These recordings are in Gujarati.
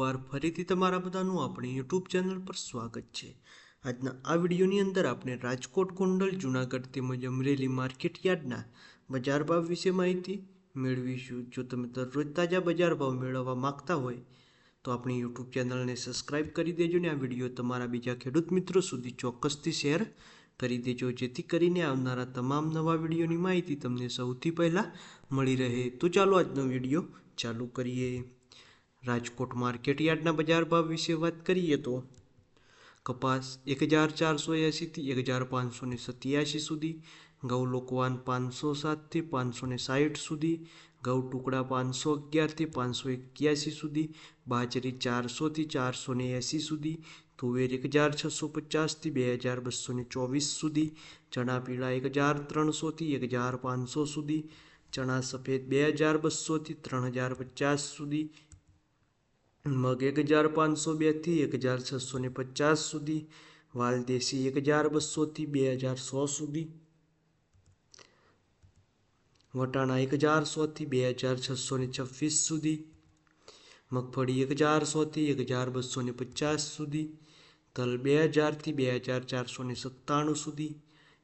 વાર ફરીથી તમારા બધાનું આપણી યુટ્યુબ ચેનલ પર સ્વાગત છે. આજના આ વિડીયોની અંદર આપણે રાજકોટ ગોંડલ, જુનાગઢ તેમજ અમરેલી માર્કેટ યાર્ડના બજાર ભાવ વિશે માહિતી મેળવીશું. જો તમે દરરોજ તાજા બજાર ભાવ મેળવવા માંગતા હોય, તો આપણી યુટ્યુબ ચેનલને સબસ્ક્રાઇબ કરી દેજો ને આ વીડિયો તમારા બીજા ખેડૂત મિત્રો સુધી ચોક્કસથી શેર કરી દેજો, જેથી કરીને આવનારા તમામ નવા વિડીયોની માહિતી તમને સૌથી પહેલાં મળી રહે. તો ચાલો આજનો વીડિયો ચાલુ કરીએ. રાજકોટ માર્કેટ યાર્ડના બજાર ભાવ વિશે વાત કરીએ તો કપાસ એક હજાર ચારસો એંશીથી એક હજાર પાંચસો ને સત્યાસી સુધી, ઘઉં લોકવાન પાંચસો સાતથી પાંચસો ને સાઠ સુધી, ઘઉં ટુકડા પાંચસો અગિયારથી પાંચસો એક્યાસી સુધી, બાજરી ચારસોથી ચારસો ને એંસી સુધી, તુવેર એક હજાર છસો પચાસથી બે હજાર બસો ને ચોવીસ સુધી, ચણા પીળા એક હજાર ત્રણસોથી એક હજાર પાંચસો સુધી, ચણા સફેદ બે હજાર બસોથી ત્રણ હજાર પચાસ સુધી મગ એક હજાર પાંચસો બેથી એક હજાર છસો ને પચાસ સુધી વાલ દેશી એક હજાર બસોથી બે હજાર સો સુધી, વટાણા એક હજાર સોથી બે હજાર છસો ને છવ્વીસ સુધી, મગફળી એક હજાર સોથી એક હજાર બસો ને પચાસ સુધી, તલ બે હજારથી બે હજાર ચારસો ને સત્તાણું સુધી,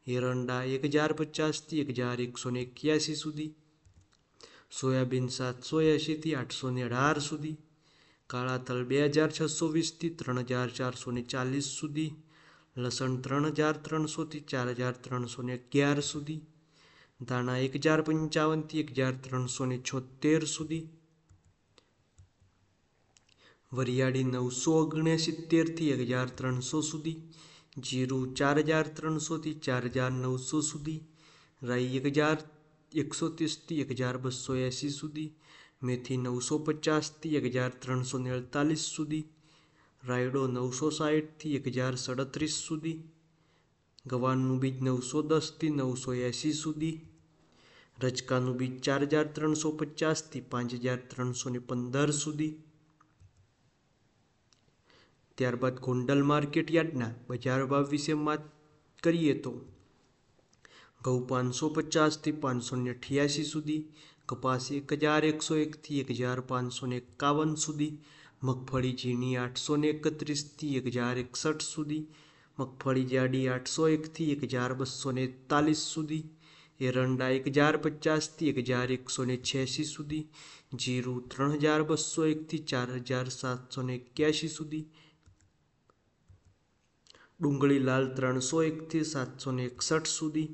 એરંડા એક હજાર પચાસથી એક હજાર એકસો ને એક્યાસી સુધી, સોયાબીન સાતસો એંશીથી આઠસો ને અઢાર સુધી કાળા તલ બે હજાર છસો વીસથી ત્રણ હજાર ચારસો ને ચાલીસ સુધી, લસણ ત્રણ હજાર ત્રણસોથી ચાર હજાર ત્રણસો ને અગિયાર સુધી, ધાણા એક હજાર પંચાવનથી એક હજાર ત્રણસો ને છોતેર સુધી, વરિયાળી નવસો ઓગણસિત્તેરથી એક હજાર ત્રણસો સુધી, જીરું ચાર હજાર ત્રણસોથી ચાર હજાર નવસો સુધી, રાઈ એક હજાર એકસો ત્રીસથી એક હજાર બસો એંસી સુધી મેથી નવસો પચાસથી એક હજાર ત્રણસો ને અડતાલીસ સુધી, રાયડો નવસો સાહીઠથી એક હજાર સડત્રીસ સુધી, ગવારનું બીજ નવસો દસથી નવસો એંસી સુધી રચકાનું બીજ ચાર હજાર ત્રણસો પચાસથી પાંચ હજાર ત્રણસો ને પંદર સુધી. ત્યારબાદ ગોંડલ માર્કેટ યાર્ડના બજાર ભાવ વિશે વાત કરીએ તો, ઘઉં પાંચસો પચાસથી પાંચસો ને અઠ્યાસી સુધી કપાસ એક હજાર એકસો એકથી એક હજાર પાંચસો ને એકાવન સુધી, મગફળી ઝીણી આઠસો ને એકત્રીસથી એક હજાર એકસઠ સુધી, મગફળી જાડી આઠસો એકથી એક હજાર બસો ને એકતાલીસ સુધી, એરંડા એક હજાર પચાસથી એક હજાર એકસો ને છ્યાસી સુધી, જીરું ત્રણ હજાર બસો એકથી ચાર હજાર સાતસો ને એક્યાસી સુધી, ડુંગળી લાલ ત્રણસો એકથી સાતસો ને એકસઠ સુધી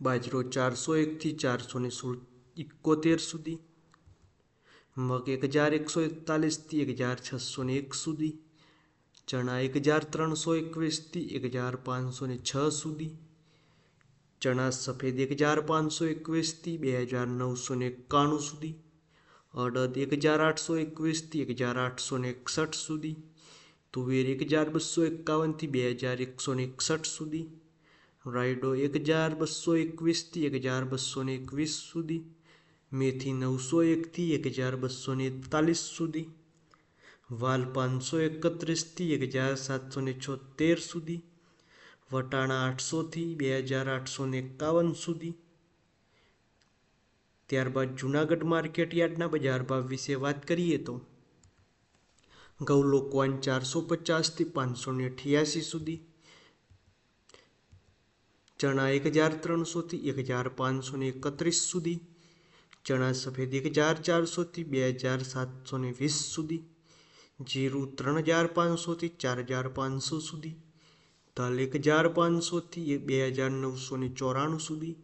બાજરો ચારસો એકથી ચારસો ને સોળ ઇકોતેર સુધી, મગ એક હજાર એકસો એકતાલીસથી એક હજાર છસો ને એક સુધી, ચણા એક હજાર ત્રણસો એકવીસથી એક હજાર પાંચસો ને છ સુધી, ચણા સફેદ એક હજાર પાંચસો એકવીસથી બે હજાર નવસો ને એકાણું સુધી, અડદ એક હજાર આઠસો એકવીસથી એક હજાર આઠસો ને એકસઠ સુધી, તુવેર એક હજાર બસો એકાવનથી બે હજાર એકસો ને એકસઠ સુધી રાયડો એક હજાર બસો એકવીસથી એક હજાર બસો ને એકવીસ સુધી, મેથી નવસો એકથી એક હજાર બસો ને એકતાલીસ સુધી, વાલ પાંચસો એકત્રીસથી એક હજાર સાતસો ને છોતેર સુધી, વટાણા આઠસોથી બે હજાર આઠસો ને એકાવન સુધી. ત્યારબાદ જુનાગઢ માર્કેટ યાર્ડના બજાર ભાવ વિશે વાત કરીએ તો ઘઉં લોકવાન ચારસો પચાસથી પાંચસો ને અઠ્યાસી સુધી ચણા એક હજાર ત્રણસોથી એક હજાર પાંચસો એકત્રીસ સુધી, ચણા સફેદ એક હજાર ચારસોથી બે હજાર સાતસો વીસ સુધી, જીરું ત્રણ હજાર પાંચસોથી ચાર હજાર પાંચસો સુધી, તલ એક હજાર પાંચસોથી બે હજાર નવસો ચોરાણું સુધી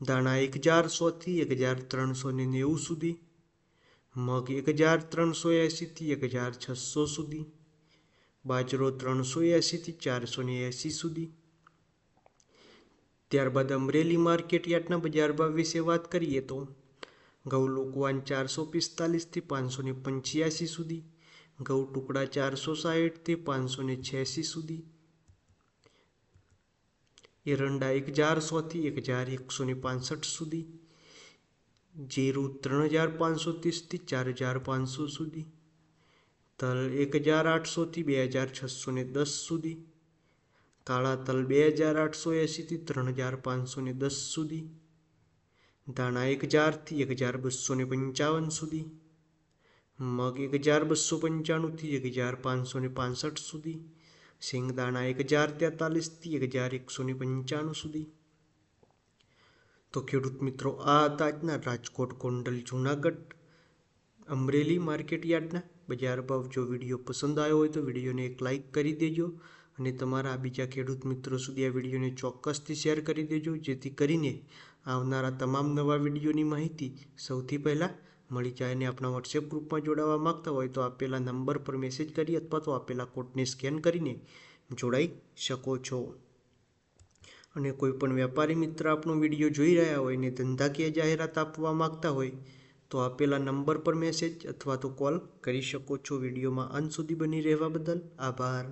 દાણા એક હજાર સોથી એક હજાર ત્રણસો નેવું સુધી, મગ એક હજાર ત્રણસો એંશીથી એક હજાર છસો સુધી, બાજરો ત્રણસો એંશીથી ચારસો ને એંશી સુધી ત્યારબાદ અમરેલી માર્કેટ યાર્ડના બજાર ભાવ વિશે વાત કરીએ તો ઘઉં લોકવાન ચારસો પિસ્તાલીસથી પાંચસો ને પંચ્યાસી સુધી ઘઉં ટુકડા ચારસો સાહીઠથી પાંચસો ને છ્યાસી સુધી, એરંડા એક હજાર સોથી એક હજાર એકસો ને પાંસઠ સુધી, જીરું ત્રણ હજાર પાંચસો ત્રીસથી ચાર હજાર પાંચસો સુધી, તલ એક હજાર આઠસોથી બે હજાર છસો ને દસ સુધી કાળા તલ બે હજાર આઠસો એંશીથી ત્રણ હજાર પાંચસો ને દસ સુધી ધાણા એક હજારથી એક હજાર બસો ને પંચાવન સુધી, મગ એક હજાર બસો પંચાણુંથી એક હજાર પાંચસો ને પાંસઠ સુધી, શેંગદાણા એક હજાર તેતાલીસથી એક હજાર એકસો ને પંચાણું સુધી. તો ખેડૂત મિત્રો, આ હતા આજના રાજકોટ કોંડલ જુનાગઢ, અમરેલી માર્કેટ યાર્ડના બજાર ભાવ. જો વીડિયો પસંદ આવ્યો હોય તો વિડીયોને એક લાઇક કરી દેજો. અને તમારા બીજા ખેડૂત મિત્રો સુધી આ વિડીયોને ચોક્કસથી શેર કરી દેજો, જેથી કરીને આવનારા તમામ નવા વિડીયોની માહિતી સૌથી પહેલાં મળી જાય અને આપણા વોટ્સએપ ગ્રુપમાં જોડાવા માગતા હોય તો આપેલા નંબર પર મેસેજ કરી અથવા તો આપેલા કોડને સ્કેન કરીને જોડાઈ શકો છો. અને કોઈ પણ વેપારી મિત્ર આપણો વીડિયો જોઈ રહ્યા હોય ને ધંધાકીય જાહેરાત આપવા માગતા હોય તો આપેલા નંબર પર મેસેજ અથવા તો કોલ કરી શકો છો. વિડીયોમાં અંત સુધી બની રહેવા બદલ આભાર.